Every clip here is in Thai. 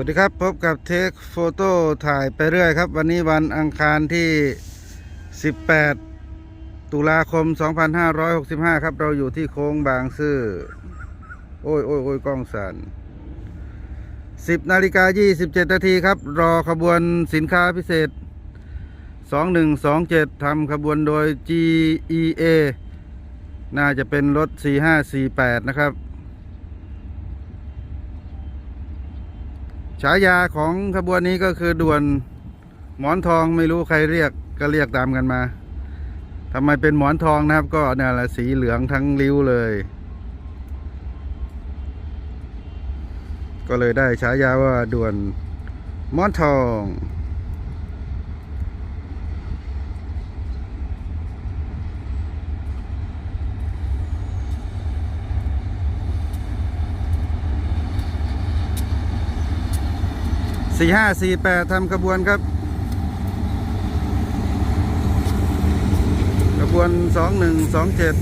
วัสดีครับพบกับเทคโฟโต้ถ่ายไปเรื่อยครับ วันนี้วันอังคารที่ 18 ตุลาคม 2565 ครับ เราอยู่ที่โค้งบางซื่อ โอ้ยโอ้ยโอ้ยกล้องสั่น10นาฬิกา27นาทีครับ รอขบวนสินค้าพิเศษ 2127ทำขบวนโดย GEA น่าจะเป็นรถ 4548 นะครับ ฉายาของขบวนนี้ก็คือด่วนหมอนทองไม่รู้ใครเรียกก็เรียกตามกันมาทำไมเป็นหมอนทองนะครับ ก็เนี่ยแหละสีเหลืองทั้งริ้วเลย ก็เลยได้ฉายาว่าด่วนหมอนทอง สี่ห้าสี่แปดทำขบวนครับขบวนสองหนึ่งสองเจ็ด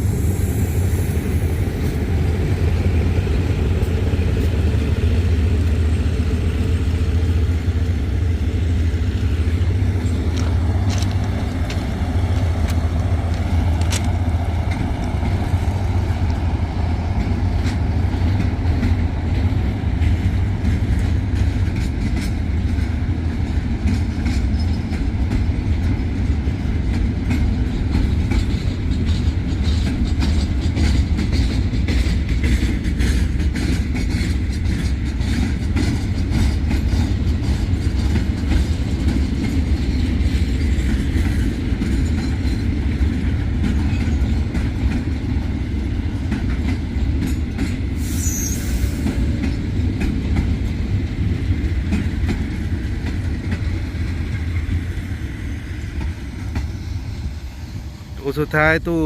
ตู้สุดท้ายตู้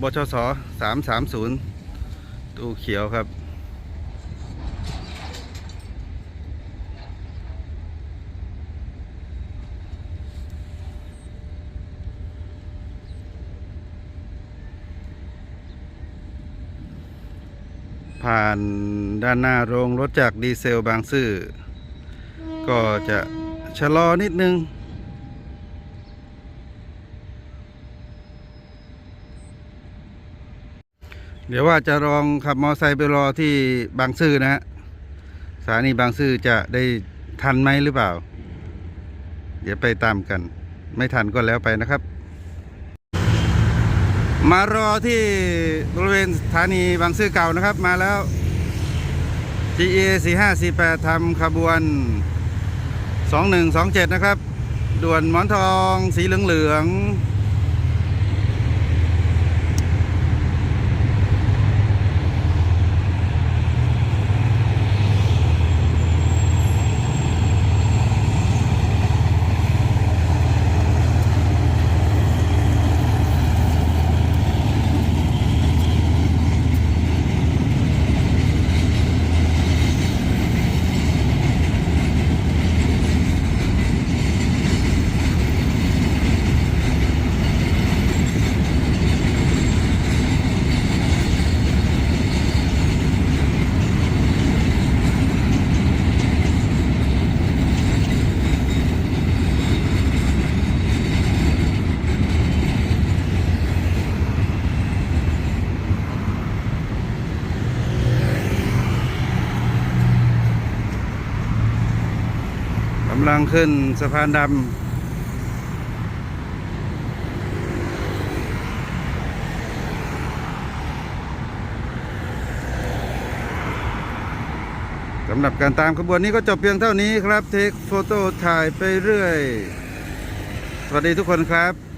บชสสามสามศูนย์ตู้เขียวครับ ผ่านด้านหน้าโรงรถจากดีเซลบางซื่อ ก็จะชะลอนิดนึง เดี๋ยวว่าจะลองขับมอเตอร์ไซค์ไปรอที่บางซื่อนะฮะสถานีบางซื่อจะได้ทันไหมหรือเปล่า เดี๋ยวไปตามกัน ไม่ทันก็แล้วไปนะครับ มารอที่บริเวณสถานีบางซื่อเก่านะครับ มาแล้ว GA 4548ทำขบวน 2127 นะครับ ด่วนหมอนทองสีเหลืองๆำลังขึ้นสะพานดำสำหรับการตามขบวนนี้ก็จบเพียงเท่านี้ครับ เทคโฟโต้ถ่ายไปเรื่อย สวัสดีทุกคนครับ